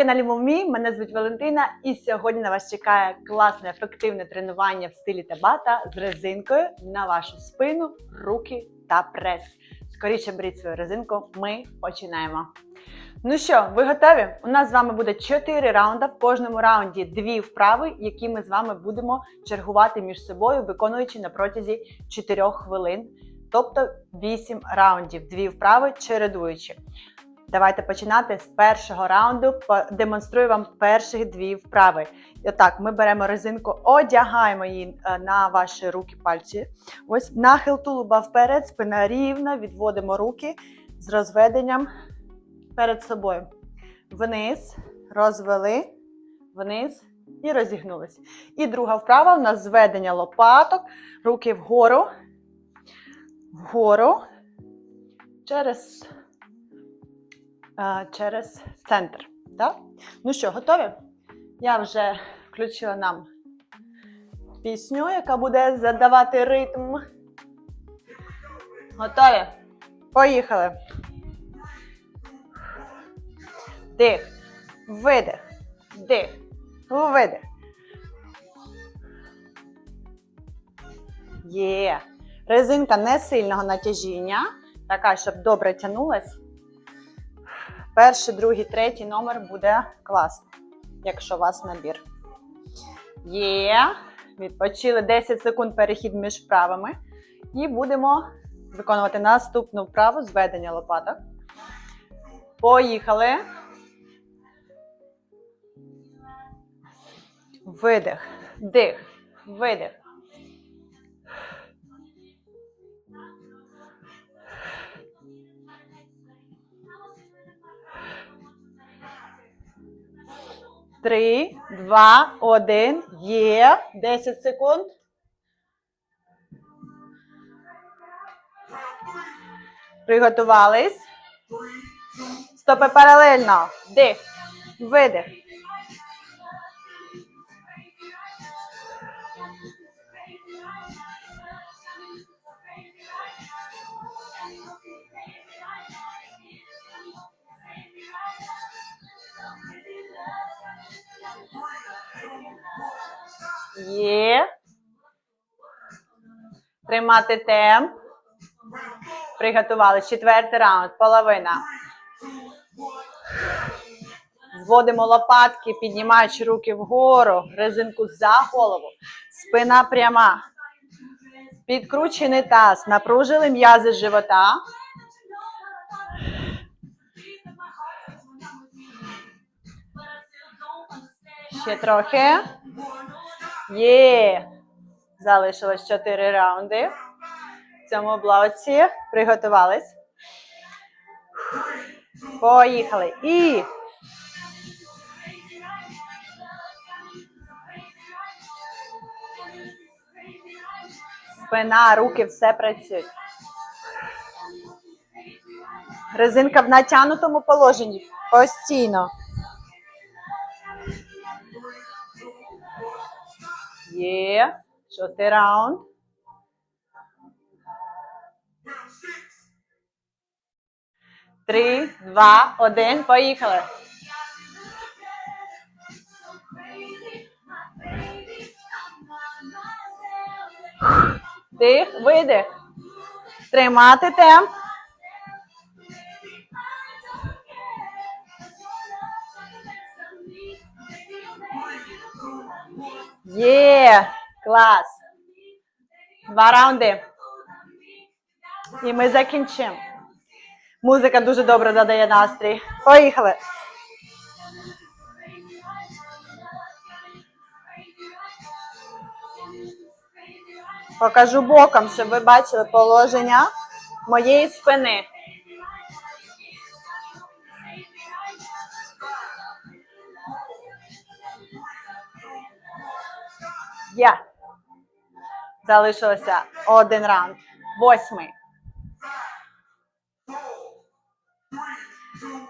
каналі Мовмі, мене звуть Валентина, і сьогодні на вас чекає класне ефективне тренування в стилі табата з резинкою на вашу спину, руки та прес. Скоріше беріть свою резинку, ми починаємо. Ну що, ви готові? У нас з вами буде 4 раунди. В кожному раунді дві вправи, які ми з вами будемо чергувати між собою, виконуючи на протязі 4 хвилин, тобто 8 раундів, дві вправи чередуючи. Давайте починати з першого раунду. Демонструю вам перші дві вправи. І Отак, ми беремо резинку, одягаємо її е, на ваші руки, пальці. Ось нахил тулуба вперед, спина рівна, відводимо руки з розведенням перед собою. Вниз, розвели, вниз і розігнулись. І друга вправа у нас зведення лопаток, руки вгору, вгору, через через центр. Так? Ну що, готові? Я вже включила нам пісню, яка буде задавати ритм. Готові? Поїхали. Дих, видих, дих, видих. Є. Резинка не сильного натяжіння, така, щоб добре тягнулась. Перший, другий, третій номер буде класний, якщо у вас набір. Є. Відпочили 10 секунд перехід між вправами. І будемо виконувати наступну вправу зведення лопаток. Поїхали. Видих, дих, видих. Три, два, один. Є. Десять секунд. Приготувались. Стопи паралельно. Дих. Видих. Є. Тримати темп. Приготувались. Четвертий раунд. Половина. Зводимо лопатки, піднімаючи руки вгору, резинку за голову. Спина пряма. Підкручений таз. Напружили м'язи живота. Ще трохи. Є. Залишилось 4 раунди. В цьому блоці приготувались. Поїхали. І. Спина, руки, все працюють. Резинка в натягнутому положенні. Постійно. Є. Шостий раунд. Три, два, один. Поїхали. Дих, видих. Тримати темп. Є, клас. Два раунди. І ми закінчимо. Музика дуже добре додає настрій. Поїхали. Покажу боком, щоб ви бачили положення моєї спини. Є. Залишилося один раунд. Восьмий.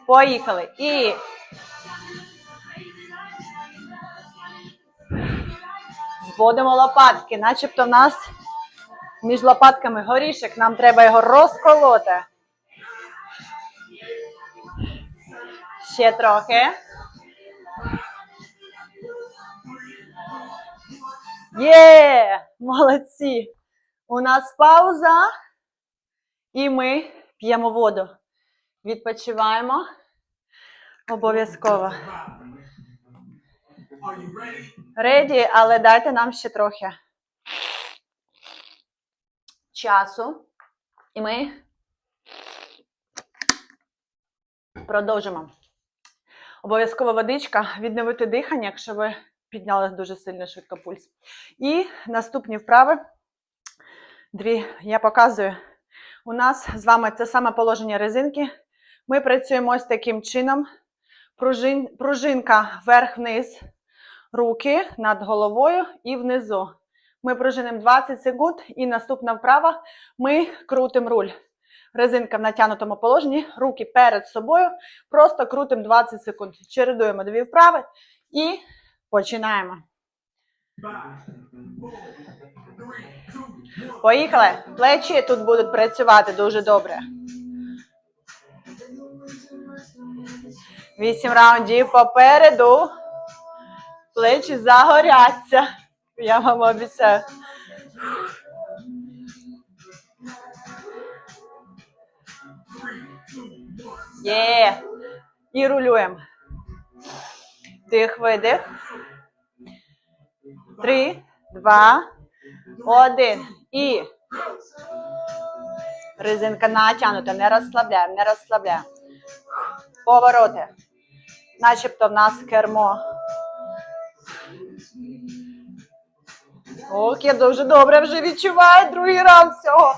Поїхали. І. Зводимо лопатки, начебто в нас між лопатками горішок, нам треба його розколоти. Ще трохи. Є! Молодці! У нас пауза. І ми п'ємо воду. Відпочиваємо. Обов'язково. Реді, але дайте нам ще трохи часу. І ми продовжимо. Обов'язково водичка, відновити дихання, якщо ви підняли дуже сильно швидко пульс. І наступні вправи. Дві я показую. У нас з вами це саме положення резинки. Ми працюємо ось таким чином. Пружин, пружинка вверх-вниз, руки над головою і внизу. Ми пружинимо 20 секунд, і наступна вправа ми крутимо руль. Резинка в натягнутому положенні, руки перед собою, просто крутимо 20 секунд. Чередуємо дві вправи і починаємо. Поїхали. Плечі тут будуть працювати дуже добре. Вісім раундів попереду. Плечі загоряться. Я вам обіцяю. Є. І рулюємо. Дих, видих. Три, два, один. І резинка натягнута, не розслабляємо, не розслабляємо. Повороти. Начебто в нас кермо. Ок, я дуже добре вже відчуваю другий раунд всього.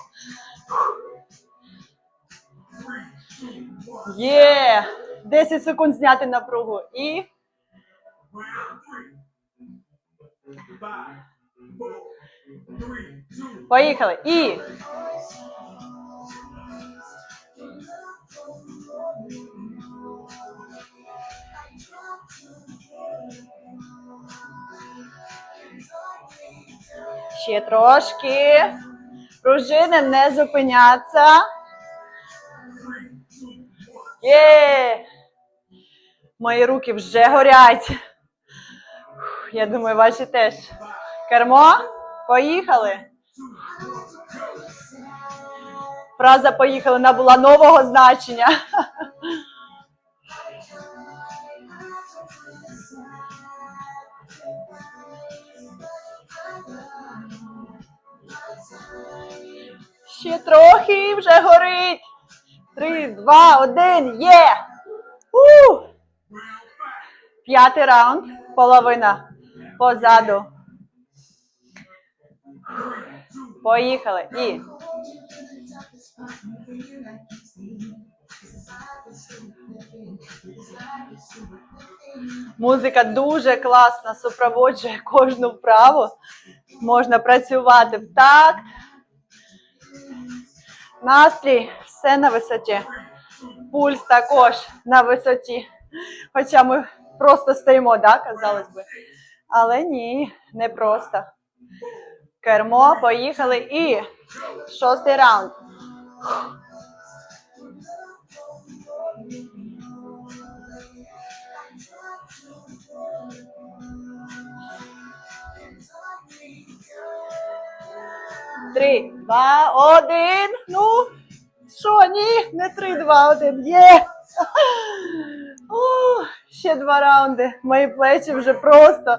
Є! 10 секунд зняти напругу. І Round three. Five, four, three, two, поїхали. І ще трошки. Пружини не зупиняться. Є! Мої руки вже горять. Я думаю, ваші теж. Кермо? Поїхали. Фраза поїхали набула нового значення. Ще трохи вже горить. Три, два, один, є! У! П'ятий раунд, половина позаду. Поїхали. І. Музика дуже класна, супроводжує кожну вправу. Можна працювати в такт. Настрій все на висоті. Пульс також на висоті. Хоча ми просто стоїмо, да, казалось би. Але ні, не просто. Кермо, поїхали і шостий раунд. Три, два, один. Ну, що, ні? Не три, два, один. Є. О, ще два раунди. Мої плечі вже просто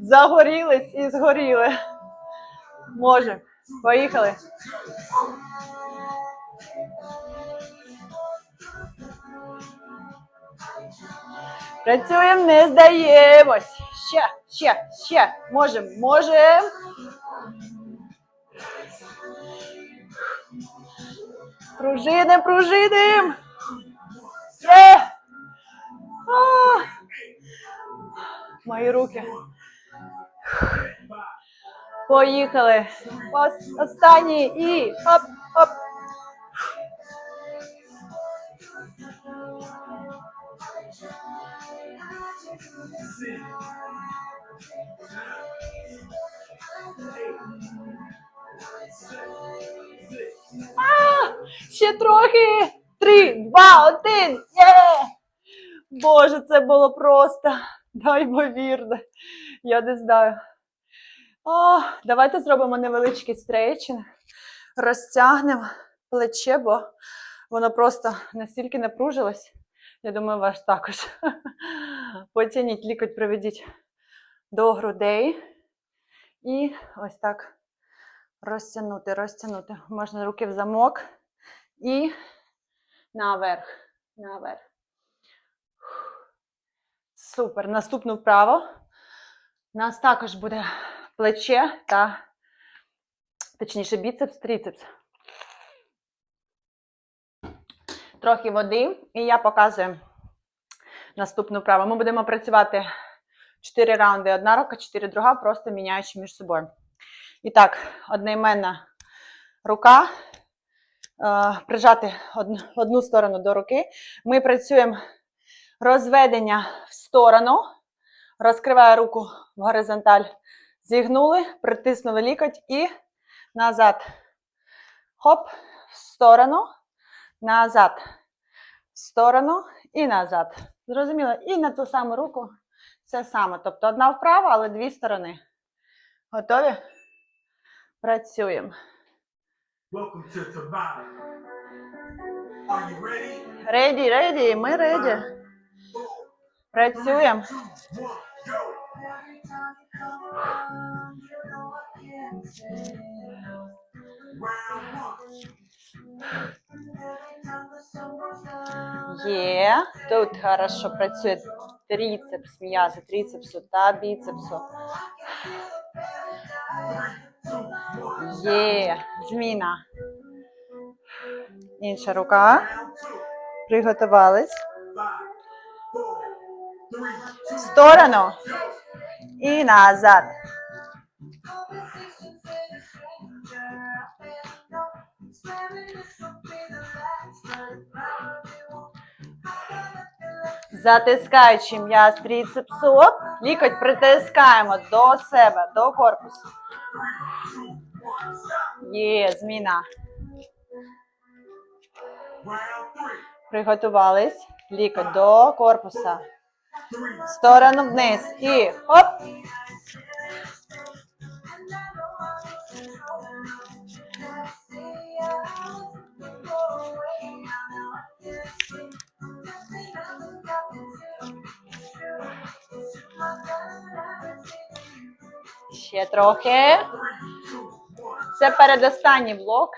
загорілись і згоріли. Може. Поїхали. Працюємо, не здаємось. Ще, ще, ще. Можемо, можемо. Пружиним, пружиним. Є. Мої руки. Поїхали. Ос- Останній і хоп, хоп. А, ще трохи. Три, два, один. Є! Боже, це було просто неймовірно. Я не знаю. О, давайте зробимо невеличкий стрейчинг. Розтягнемо плече, бо воно просто настільки напружилось. Я думаю, ваш також. Потягніть лікоть, приведіть до грудей. І ось так розтягнути, розтягнути. Можна руки в замок і наверх. Наверх. Супер. Наступну вправо. У нас також буде плече та, точніше, біцепс, трицепс. Трохи води, і я показую наступну вправу. Ми будемо працювати 4 раунди, одна рука, 4 друга, просто міняючи між собою. І так, одноіменна рука, е, прижати одну, одну сторону до руки. Ми працюємо розведення в сторону, розкриваю руку в горизонталь, зігнули, притиснули лікоть і назад. Хоп, в сторону, назад, в сторону і назад. Зрозуміло? І на ту саму руку це саме. Тобто одна вправа, але дві сторони. Готові? Працюємо. Ready? Реді, ми реді. Працюємо. Є. Тут хорошо працює трицепс, м'язи, трицепсу та біцепсу. Є. Зміна. Інша рука. Приготувались. В сторону і назад. Затискаючи м'яз трицепсу, лікоть притискаємо до себе, до корпусу. Є, зміна. Приготувались. Лікоть до корпуса. Сторону вниз. І хоп. Ще трохи. Це передостанній блок.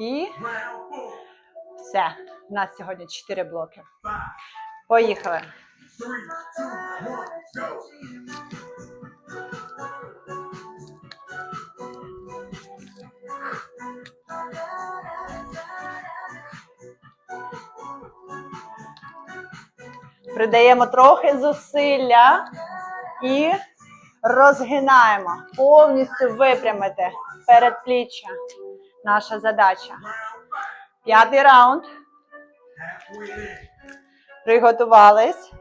І все. У нас сьогодні 4 блоки. Поїхали. Three, two, one, go. Придаємо трохи зусилля і розгинаємо. Повністю випрямити передпліччя. Наша задача. П'ятий раунд. Приготувались.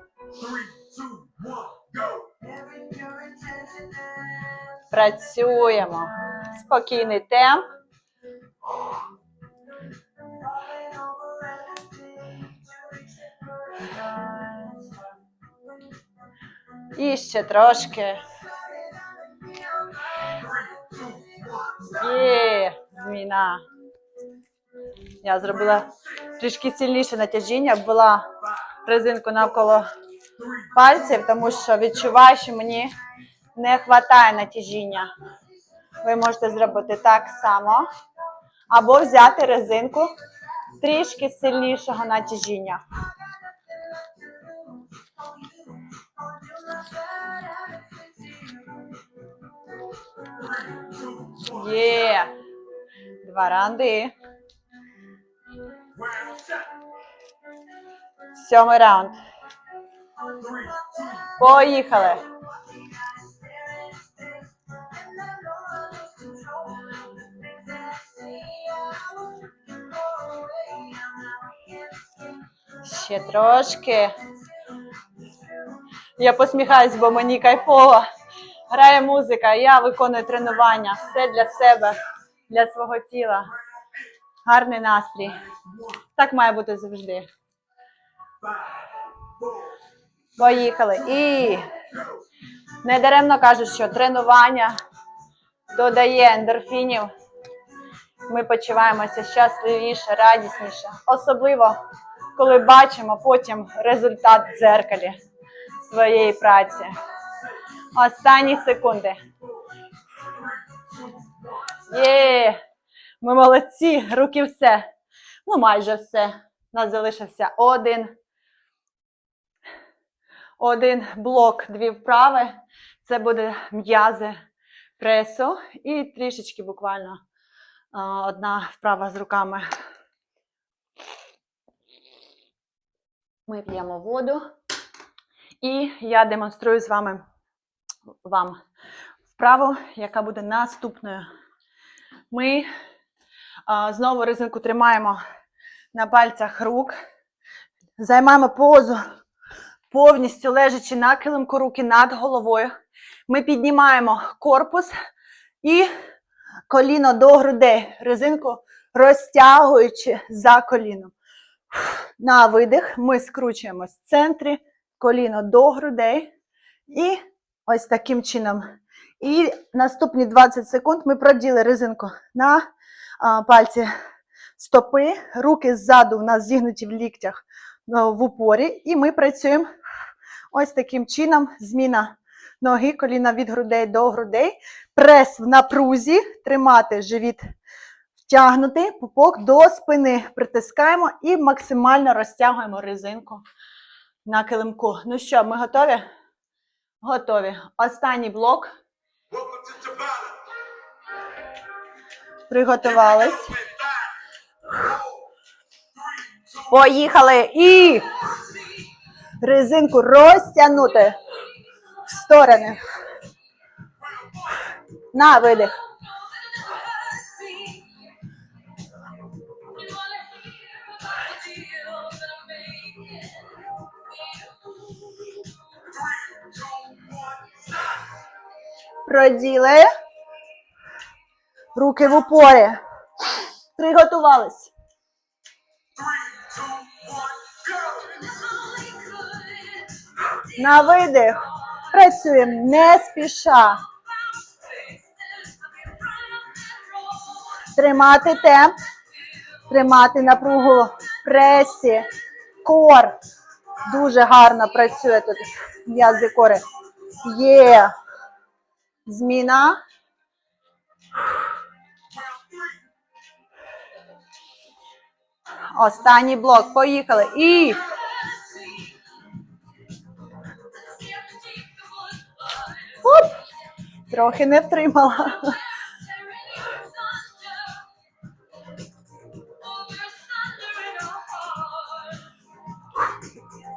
Працюємо. Спокійний темп. І ще трошки. Є, зміна. Я зробила трішки сильніше натяжіння, ввела резинку навколо пальців, тому що відчуваю, що мені не вистачає натяжіння. Ви можете зробити так само. Або взяти резинку трішки сильнішого натяжіння. Є. Два раунди. Сьомий раунд. Поїхали. Ще трошки. Я посміхаюсь, бо мені кайфово. Грає музика, я виконую тренування. Все для себе, для свого тіла. Гарний настрій. Так має бути завжди. Поїхали. І go. Недаремно кажуть, що тренування додає ендорфінів. Ми почуваємося щасливіше, радісніше. Особливо, коли бачимо потім результат в дзеркалі своєї праці. Останні секунди. Є! Ми молодці, руки все. Ну, майже все. У нас залишився один. Один блок, дві вправи. Це буде м'язи пресу і трішечки буквально одна вправа з руками. Ми п'ємо воду. І я демонструю з вами вам вправу, яка буде наступною. Ми а, знову резинку тримаємо на пальцях рук, займаємо позу, повністю лежачи на килимку руки над головою. Ми піднімаємо корпус і коліно до грудей, резинку розтягуючи за коліном. На видих ми скручуємось в центрі, коліно до грудей. І ось таким чином. І наступні 20 секунд ми проділи резинку на пальці стопи, руки ззаду у нас зігнуті в ліктях в упорі. І ми працюємо ось таким чином. Зміна ноги, коліна від грудей до грудей. Прес в напрузі, тримати живіт втягнутий, пупок до спини притискаємо і максимально розтягуємо резинку на килимку. Ну що, ми готові? Готові. Останній блок. Приготувались. Поїхали. І резинку розтягнути в сторони. На видих. Проділи. Руки в упорі. Приготувались. На видих. Працюємо не спіша. Тримати темп. Тримати напругу пресі. Кор. Дуже гарно працює тут м'язи кори. Є. Зміна. Останній блок. Поїхали. І. Трохи не втримала.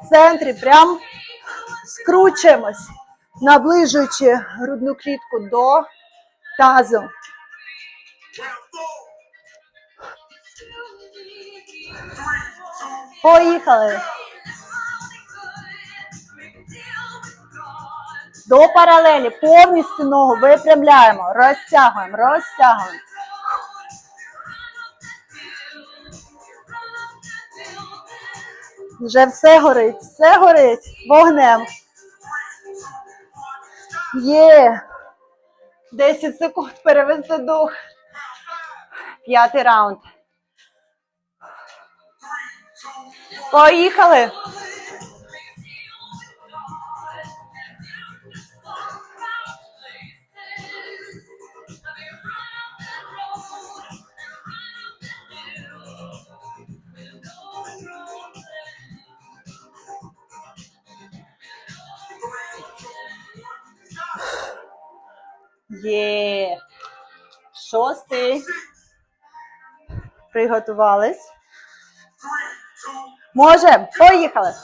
В центрі прям скручуємось, наближуючи грудну клітку до тазу. Поїхали. До паралелі повністю ногу випрямляємо, розтягуємо, розтягуємо. Вже все горить, все горить вогнем. Є. 10 секунд перевести дух. П'ятий раунд. Поїхали. Приготувались. Може, поїхали.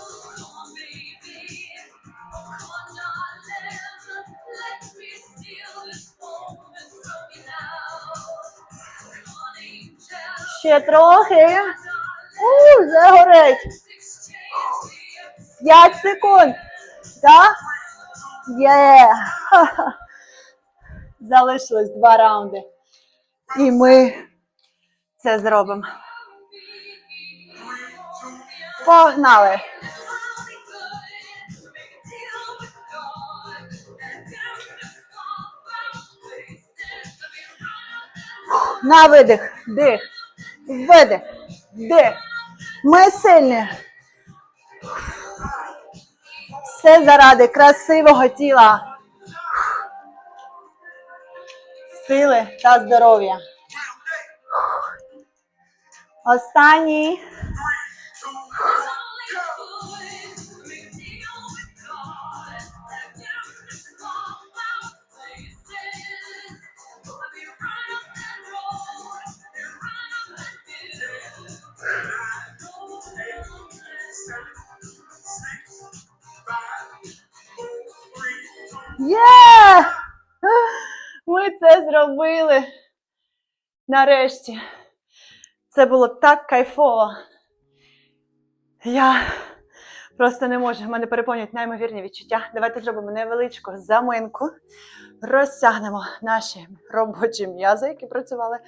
Ще трохи. У, вже горить. П'ять секунд. Так? Є. Ха-ха. Залишилось два раунди. І ми це зробимо. Погнали. На видих, дих, видих, дих. Ми сильні. Все заради красивого тіла, сили та здоров'я. Останній. Є! Ми це зробили. Нарешті. Це було так кайфово. Я просто не можу. Мене переповнюють неймовірні відчуття. Давайте зробимо невеличку заминку. Розтягнемо наші робочі м'язи, які працювали.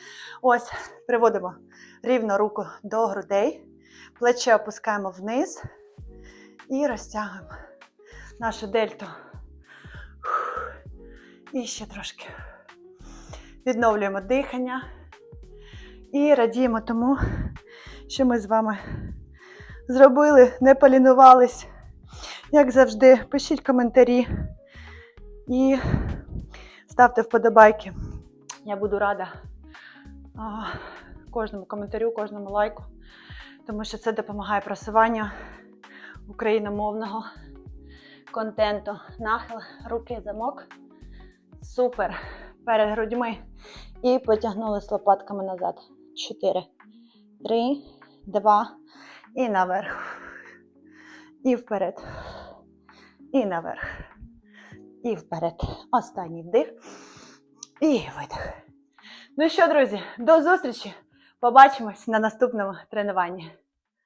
Ось, приводимо рівно руку до грудей, плече опускаємо вниз і розтягуємо нашу дельту. І ще трошки. Відновлюємо дихання і радіємо тому, що ми з вами зробили, не полінувались. Як завжди, пишіть коментарі і ставте вподобайки. Я буду рада кожному коментарю, кожному лайку, тому що це допомагає просуванню україномовного контенту. Нахил, руки, замок. Супер. Перед грудьми. І потягнули з лопатками назад. Чотири. Три, два. І наверх. І вперед. І наверх. І вперед. Останній вдих. І видих. Ну що, друзі, до зустрічі! Побачимось на наступному тренуванні.